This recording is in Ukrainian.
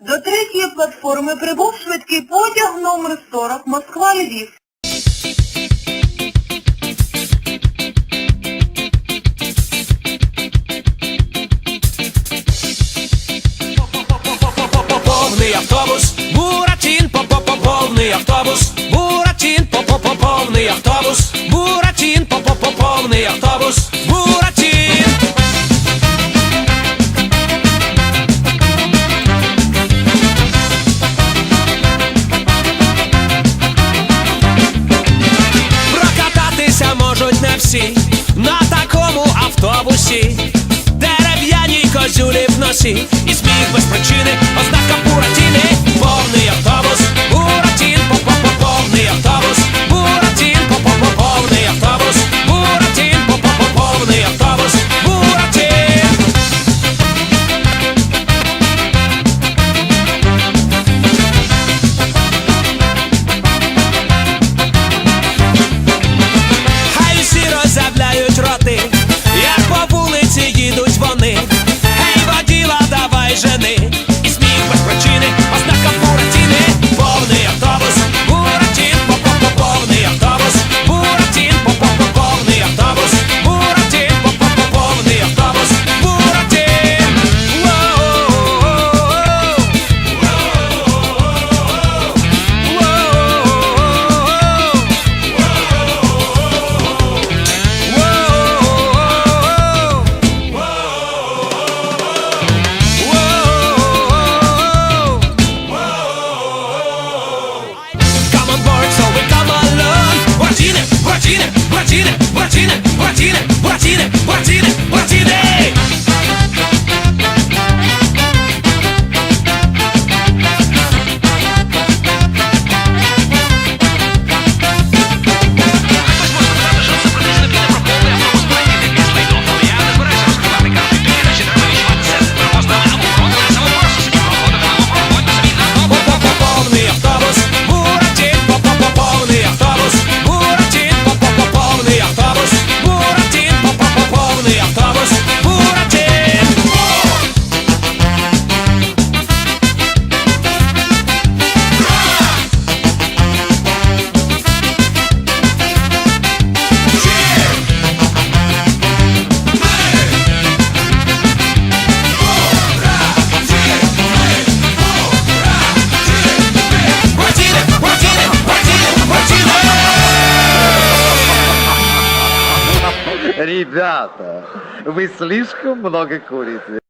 До третьої платформи прибув швидкий потяг номер 40 Москва-Львів. Повний автобус, буратін, по-по-по, повний автобус, буратін, по-по-по, повний автобус, буратін, по-по-по, повний автобус, буратін. бабусі, дерев'яні козюлі в носі, і сміх без причини, ознака буратіни. Ребята, вы слишком много курите.